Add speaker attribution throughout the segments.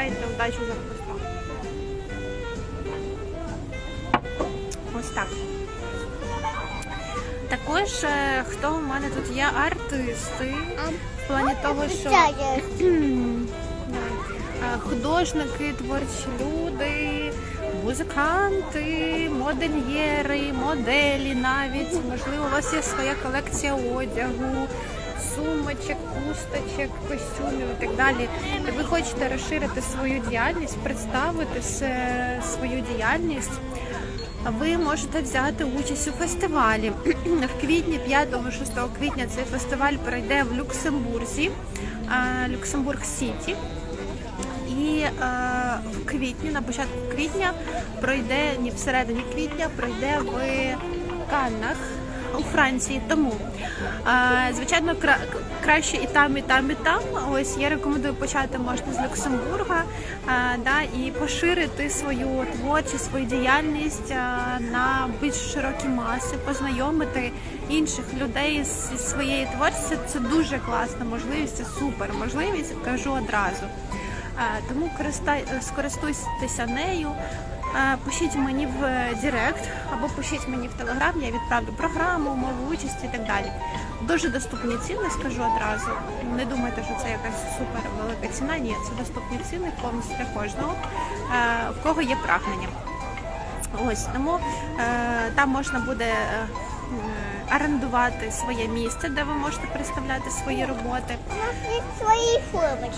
Speaker 1: бажаєте удачі за хвостом. Ось так. Також е, хто у мене тут є артисти в плані того, що. Е, художники, творчі люди, музиканти, модельєри, моделі навіть. Можливо, у вас є своя колекція одягу, сумочок, пусточок, костюмів і так далі. І ви хочете розширити свою діяльність, представити свою діяльність. Ви можете взяти участь у фестивалі. В квітні, 5-6 квітня, цей фестиваль пройде в Люксембурзі, Люксембург Сіті. І е, в квітні, на початку квітня, пройде ні всередині квітня, пройде в Каннах у Франції. Тому е, звичайно краще і там, і там, і там. Ось я рекомендую почати можна з Люксембурга е, да, і поширити свою творчість, свою діяльність е, на більш широкі маси, познайомити інших людей зі своєю творчістю. Це дуже класна можливість, це супер можливість, кажу одразу. Тому скористуйтеся нею. Е, Пишіть мені в Директ або пишіть мені в Телеграм, я відправлю програму, умови участі і так далі. Дуже доступні ціни, скажу одразу. Не думайте, що це якась супер велика ціна. Ні, це доступні ціни повністю для кожного, е, в кого є прагнення. Ось тому е, там можна буде орендувати своє місце, де ви можете представляти свої роботи.
Speaker 2: Свої.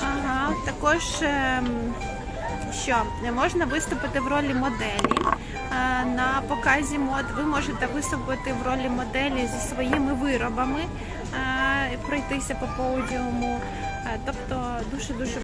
Speaker 1: Ага, також ем, що можна виступити в ролі моделі е, на показі мод. Ви можете виступити в ролі моделі зі своїми виробами, е, пройтися по подіуму. Е, Тобто дуже дуже